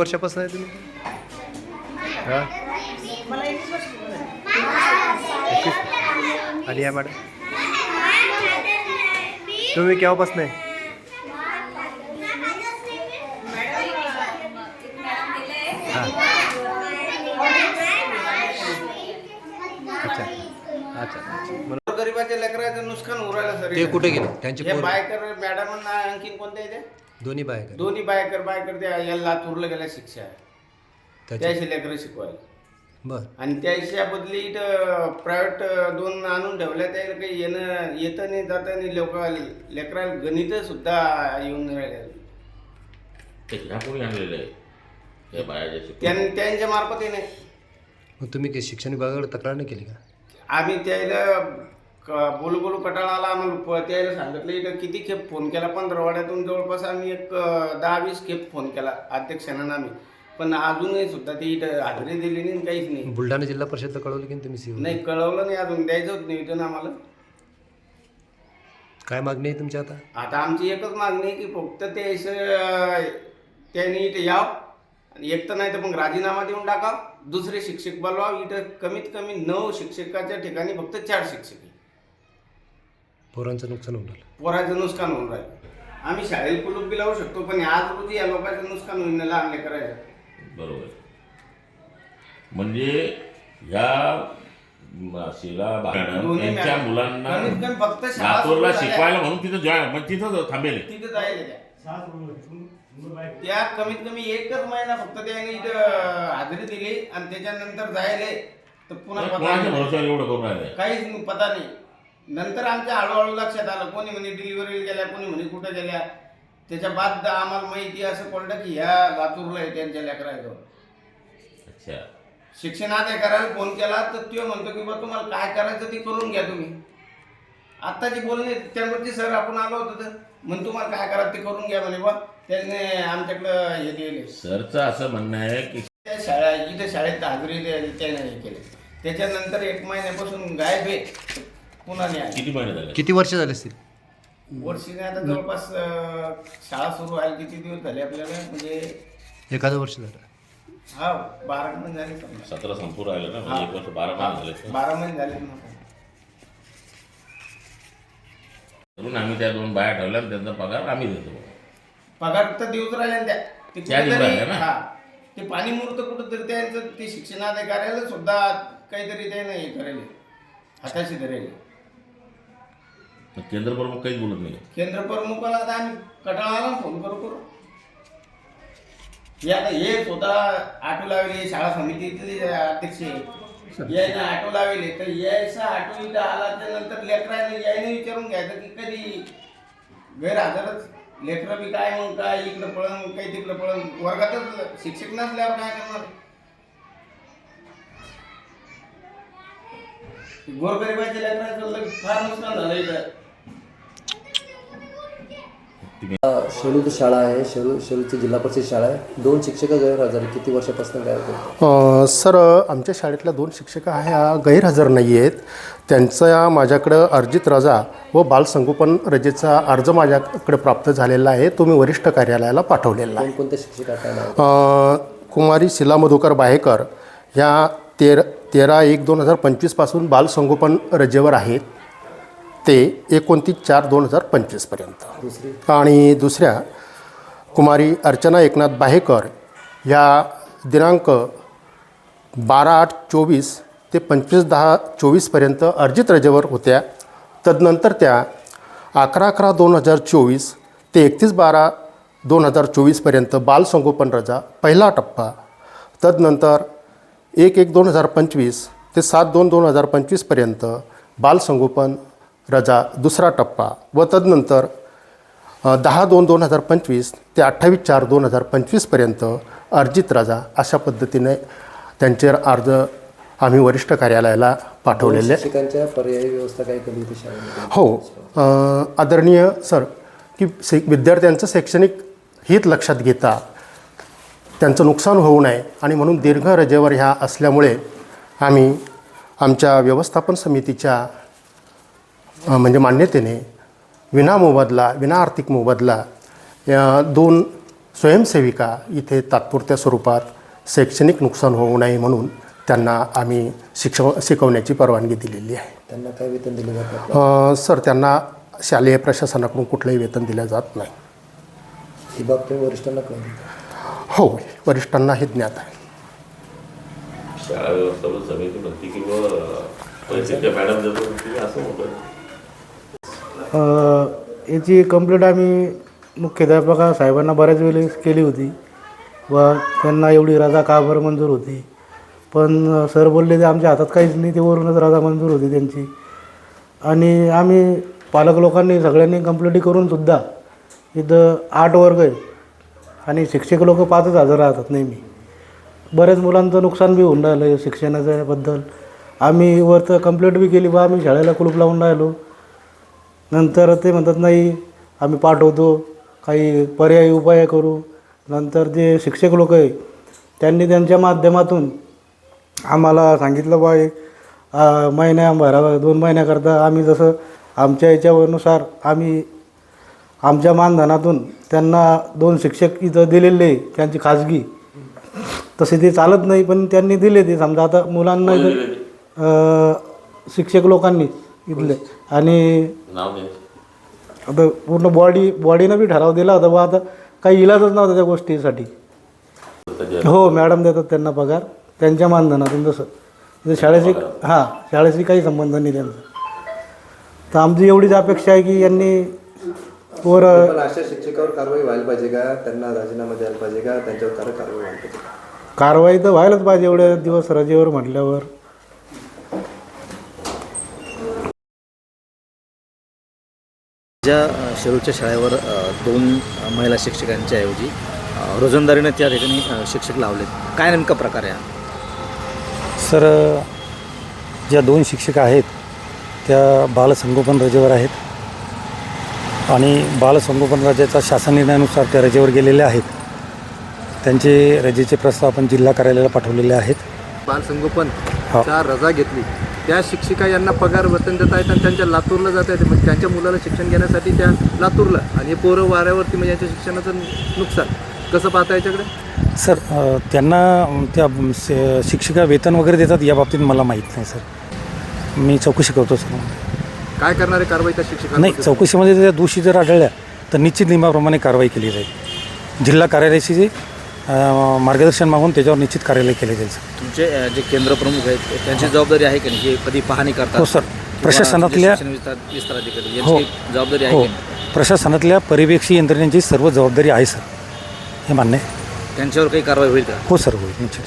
वर्षापासून आहे तुम्ही? हा? मला एकवीस आणि या मॅडम? तुम्ही केव्हापासून आहे? हां. अच्छा. अच्छा. गरीबाच्या लेकराचं नुकसान उरायला सर. ते कुठे गेले? त्यांचे बायकर मॅडम आणखीन कोणते इथे? दोन्ही बायक दोन्ही बायकर बायकर त्या या लातूरला गेल्या शिक्षा. आहे त्याशी लेकरं शिकवायला. बर. आणि त्याच्या बदली इथं प्रायव्हेट दोन आणून ठेवल्या त्याला काही येणं येतं नाही जातं नाही लोक लेकराला गणित सुद्धा येऊन नाही राहिले ते आणलेलं आहे. या बायाच्या शिकून त्यां- त्यांच्या मार्फत नाही. मग तुम्ही काही शिक्षण विभागाकडे तक्रार नाही केली का? आम्ही त्याला क- बोलू बोलू कटाळा आला. आम्हाला प- त्याला सांगितलं इथं किती खेप फोन केला? पंधरवाड्यातून जवळपास आम्ही एक अं, दहा वीस खेप फोन केला अध्यक्षांना आम्ही. पण अजूनही सुद्धा ती इथं हाजरी दिली नाही आणि काहीच नाही. बुलढाणा जिल्हा परिषदला कळवलं की नाही तुम्ही सी नाही कळवलं नाही अजून. द्यायचं होतं नाही इथं आम्हाला. काय मागणी आहे तुमची आता? आता आमची एकच मागणी आहे की फक्त ते त्यांनी इथं याव आणि एक तर नाही तर मग राजीनामा देऊन टाका दुसरे शिक्षक बोलवा इथं कमीत कमी नऊ शिक्षकाच्या ठिकाणी फक्त चार शिक्षक आहे. पोरांचं नुकसान होऊन राहिलं. पोराचं नुकसान होऊन राहिलं. आम्ही शाळेत कुलूप बी लावू शकतो पण आज रोजी या लोकांचं नुकसान होईल ना लहान करायचं. बरोबर. म्हणजे ह्या म- शिला मॅडम दोन्ही त्यांच्या मॅडम. मुलांना कमीत कमी फक्त शाळा लातूरला सुरू झाल्या. शिकवायला म्हणून तिथं जॉईन मग तिथं थांबेल. तिथं जायला त्या त्या कमीत कमी एकच महिना फक्त त्याने इथं हाजरी दिली आणि त्याच्यानंतर जायले. तर पुन्हा पता कोणाच्या नाही. भरोश्यावर एवढं करून राहिले? काहीच पता नाही. नंतर आमच्या हळूहळू लक्षात आलं कोणी म्हणे डिलिव्हरी गेल्या कोणी म्हणे कुठं गेल्या. त्याच्या बाद आम्हाला माहिती असं पडलं की ह्या लातूरला आहे त्यांच्या लेकराजवळ. अच्छा. शिक्षणाधिकाऱ्याला फोन केला तर तो म्हणतो की बा तुम्हाला काय करायचं ते करून घ्या तुम्ही. आत्ताची बोलणे त्यावरती सर आपण आलो होतो तर म्हण तुम्हाला काय करायचं ते करून घ्या म्हणे बा. त्यांनी आमच्याकडं हे दिले. सरचं असं म्हणणं आहे की त्या शाळा इथं शाळेत हजेरी त्याने हे केले. त्याच्यानंतर एक महिन्यापासून गायब आहे. पुन्हा नाही किती महिने झाले? किती वर्ष झाले असतील? वर्षीने आता जवळपास अं, शाळा सुरू व्हायला किती दिवस झाले आपल्याला? म्हणजे एखादं वर्ष झालं. हा बारा महिने झाले समजा. सतरा संपूर राहिलं ना म्हणजे एक वर्ष बारा महिने झाले. बारा महिने झाले ना. म्हणून आम्ही त्या दोन बाया ठेवल्या आणि त्यांचा पगार आम्ही देतो. पगार तर देऊच राहिले ना त्या. ते त्या कुठेतरी- राहिल्या ना? हा. ते पाणी मुहूर्त कुठंतरी त्यांचं ते शिक्षणाधिकाऱ्याला सुद्धा काहीतरी त्यानं हे करेल हाताशी धरेल केंद्र प्रमुख काहीच बोलत नाही केंद्र प्रमुखाला आता आम्ही कटाळाला फोन करू करू. हे आता हे स्वतः आटो लावले शाळा समितीतले अध्यक्ष आहे. यायनं आटो लावले तर यायचा आटो इथं आला त्यानंतर लेकराने यायने विचारून घ्यायचं की कधी गैरहजरच. लेकरं बी काय मग काय इकडं पळण काही तिकडं पळण वर्गातच शिक्षक नसल्यावर काय करणार? गोरगरिबाच्या लेकराचं लग- फार नुकसान झालं इथं. शेलूची शाळा आहे. शेलू शेलूची जिल्हा परिषद शाळा आहे. दोन शिक्षक गैरहजर आहेत. किती वर्षापासून अ, सर आमच्या शाळेतल्या दोन शिक्षिका ह्या गैरहजर नाही आहेत. त्यांचा माझ्याकडं अर्जित रजा व बालसंगोपन रजेचा अर्ज माझ्याकडे प्राप्त झालेला आहे. तो मी वरिष्ठ कार्यालयाला पाठवलेला आहे. कोणकोणत्या शिक्षिका कुमारी शिला मधुकर बाहेकर ह्या तेर तेरा एक दोन हजार पंचवीसपासून बालसंगोपन रजेवर आहेत. ते एकोणतीस चार दोन हजार पंचवीसपर्यंत आणि दुसऱ्या कुमारी अर्चना एकनाथ बाहेकर ह्या दिनांक बारा आठ चोवीस ते पंचवीस दहा चोवीसपर्यंत अर्जित रजेवर होत्या. तदनंतर त्या अकरा अकरा दोन हजार चोवीस ते एकतीस बारा दोन हजार चोवीसपर्यंत बालसंगोपन रजा पहिला टप्पा. तदनंतर एक एक दोन हजार पंचवीस ते सात दोन दोन हजार पंचवीसपर्यंत बालसंगोपन रजा दुसरा टप्पा व तदनंतर दहा दोन दोन हजार पंचवीस ते अठ्ठावीस चार दोन हजार पंचवीसपर्यंत अर्जित रजा अशा पद्धतीने त्यांचे अर्ज आम्ही वरिष्ठ कार्यालयाला पाठवलेले. पर्यायी व्यवस्था काय हो. आदरणीय सर की विद्यार्थ्यांचं शैक्षणिक हित लक्षात घेता त्यांचं नुकसान होऊ नये आणि म्हणून दीर्घ रजेवर ह्या असल्यामुळे आम्ही आमच्या व्यवस्थापन समितीच्या म्हणजे मान्यतेने विना मोबदला विना आर्थिक मोबदला या दोन स्वयंसेविका इथे तात्पुरत्या स्वरूपात शैक्षणिक नुकसान होऊ नये म्हणून त्यांना आम्ही शिक्षव शिकवण्याची परवानगी दिलेली आहे. त्यांना काय वेतन दिले जात सर त्यांना शालेय प्रशासनाकडून कुठलंही वेतन दिलं जात नाही. ही बाब तुम्ही वरिष्ठांना हो वरिष्ठांना हे ज्ञात आहे. शाळा व्यवस्थापन समिती म्हणते किंवा मॅडम असं होतं याची कंप्लेंट आम्ही मुख्याध्यापका साहेबांना बऱ्याच वेळेस केली होती. व त्यांना एवढी रजा का बरं मंजूर होती? पण सर बोलले ते आमच्या हातात काहीच नाही ते वरूनच रजा मंजूर होती त्यांची. आणि आम्ही पालक लोकांनी सगळ्यांनी कंप्लेंटी करूनसुद्धा इथं आठ वर्ग आहे आणि शिक्षक लोक पाचच हजार राहतात नेहमी. बऱ्याच मुलांचं नुकसान बी होऊन राहिलं शिक्षणाच्याबद्दल आम्ही वरतं कंप्लेंट बी केली बा आम्ही शाळेला कुलूप लावून राहिलो. नंतर ते म्हणतात नाही आम्ही पाठवतो काही पर्यायी उपाय करू. नंतर जे शिक्षक लोक आहे त्यांनी त्यांच्या माध्यमातून आम्हाला सांगितलं बा एक अं, महिन्या भरा दोन महिन्याकरता आम्ही जसं आमच्या याच्यानुसार आम्ही आमच्या मानधनातून त्यांना दोन शिक्षक इथं दिलेले आहे, त्यांची खाजगी. तसे ते चालत नाही पण त्यांनी दिले ते. समजा आता मुलांना शिक्षक लोकांनी इथले आणि नाव घे आता पूर्ण बॉडी बॉडीनं बी ठराव दिला होता बा आता काही इलाजच नव्हता त्या गोष्टीसाठी. हो मॅडम देतात त्यांना पगार. त्यांच्या मानधनातून जसं जसं शाळेशी हां शाळेशी काही संबंध नाही त्यांचा. तर आमची एवढीच अपेक्षा आहे की यांनी पण अशा शिक्षकावर कारवाई व्हायला पाहिजे का? त्यांना राजीनामा द्यायला पाहिजे का? त्यांच्यावर कार कारवाई व्हायला पाहिजे कारवाई तर व्हायलाच पाहिजे एवढ्या दिवस रजेवर म्हटल्यावर. अ, शेरूच्या शाळेवर दोन महिला शिक्षकांच्या ऐवजी रोजंदारीने त्या ठिकाणी शिक्षक लावलेत काय नेमका प्रकार आहे? सर ज्या दोन शिक्षिका आहेत त्या बालसंगोपन रजेवर आहेत आणि बालसंगोपन रजेचा शासन निर्णयानुसार त्या रजेवर गेलेल्या आहेत त्यांचे रजेचे प्रस्ताव आपण जिल्हा कार्यालयाला पाठवलेले आहेत बालसंगोपन हो. रजा घेतली त्या शिक्षिका यांना पगार वेतन देत आहेत आणि त्यांच्या लातूरला जात आहेत म्हणजे त्यांच्या मुलाला शिक्षण घेण्यासाठी त्या लातूरला. आणि हे पोरं वाऱ्यावरती म्हणजे यांच्या शिक्षणाचं नुकसान. कसं पाहता याच्याकडे? सर त्यांना त्या शिक्षिका वेतन वगैरे देतात या बाबतीत मला माहीत नाही सर. मी चौकशी करतो सर. काय करणारे कारवाई त्या शिक्षकांना नाही चौकशीमध्ये त्या दोषी जर आढळल्या तर निश्चित नियमाप्रमाणे कारवाई केली जाईल. जिल्हा कार्यालयाशी मार्गदर्शन मागून त्याच्यावर निश्चित कार्यालय केले जाईल सर. तुमचे अ, जे केंद्र प्रमुख आहेत त्यांची जबाबदारी आहे की नाही? हे कधी पाहणी करतात. हो, सर. किंवा प्रशासनातल्या- जे शिक्षण विस्तार विस्तार अधिकारी हो. यांची जबाबदारी आहे हो. की नाही? प्रशासनातल्या पर्यवेक्षी यंत्रणेची सर्व जबाबदारी आहे सर. हे मान्य आहे. त्यांच्यावर काही कारवाई होईल का? हो सर होईल. निश्चित.